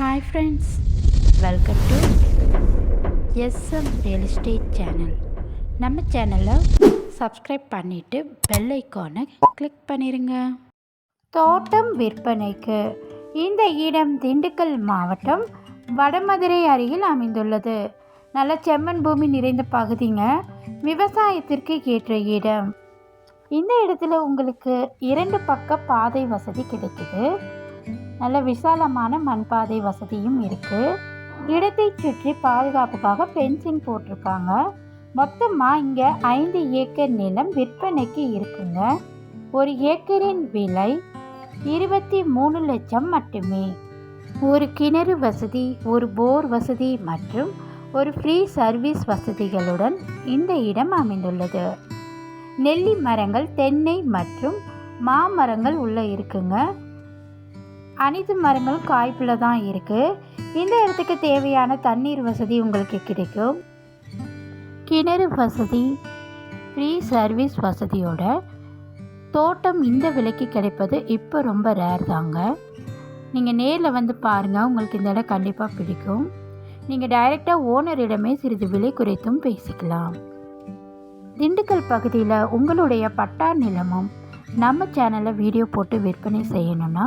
Hi friends welcome to SM real estate channel நம்ம சேனலை subscribe பண்ணிவிட்டு பெல் ஐக்கானை கிளிக் பண்ணிடுங்க தோட்டம் விற்பனைக்கு இந்த இடம் திண்டுக்கல் மாவட்டம் வடமதுரை அருகில் அமைந்துள்ளது. நல்ல செம்மண் பூமி நிறைந்த பகுதிங்க. விவசாயத்திற்கு ஏற்ற இடம். இந்த இடத்துல உங்களுக்கு இரண்டு பக்க பாதை வசதி கிடைக்குது. நல்ல விசாலமான மண் பாதை வசதியும் இருக்குது இடத்தை சுற்றி பாதுகாப்புக்காக ஃபென்சிங் போட்டிருக்காங்க. மொத்தமாக இங்கே ஐந்து ஏக்கர் நிலம் விற்பனைக்கு இருக்குங்க. ஒரு ஏக்கரின் விலை இருபத்தி மூணு லட்சம் மட்டுமே. ஒரு கிணறு வசதி ஒரு போர் வசதி மற்றும் ஒரு ஃப்ரீ சர்வீஸ் வசதிகளுடன் இந்த இடம் அமைந்துள்ளது. நெல்லி மரங்கள் தென்னை மற்றும் மாமரங்கள் உள்ள இருக்குங்க. அனைத்து மரங்களும் காய்ப்பில் தான் இருக்குது இந்த இடத்துக்கு தேவையான தண்ணீர் வசதி உங்களுக்கு கிடைக்கும். கிணறு வசதி ஃப்ரீ சர்வீஸ் வசதியோட தோட்டம் இந்த விலைக்கு கிடைப்பது இப்போ ரொம்ப ரேர் தாங்க. நீங்கள் நேரில் வந்து பாருங்கள் உங்களுக்கு இந்த இடம் கண்டிப்பாக பிடிக்கும். நீங்கள் டைரெக்டாக ஓனரிடமே சிறிது விலை குறைத்தும் பேசிக்கலாம். திண்டுக்கல் பகுதியில் உங்களுடைய பட்டா நிலமும் நம்ம சேனலில் வீடியோ போட்டு விற்பனை செய்யணும்னா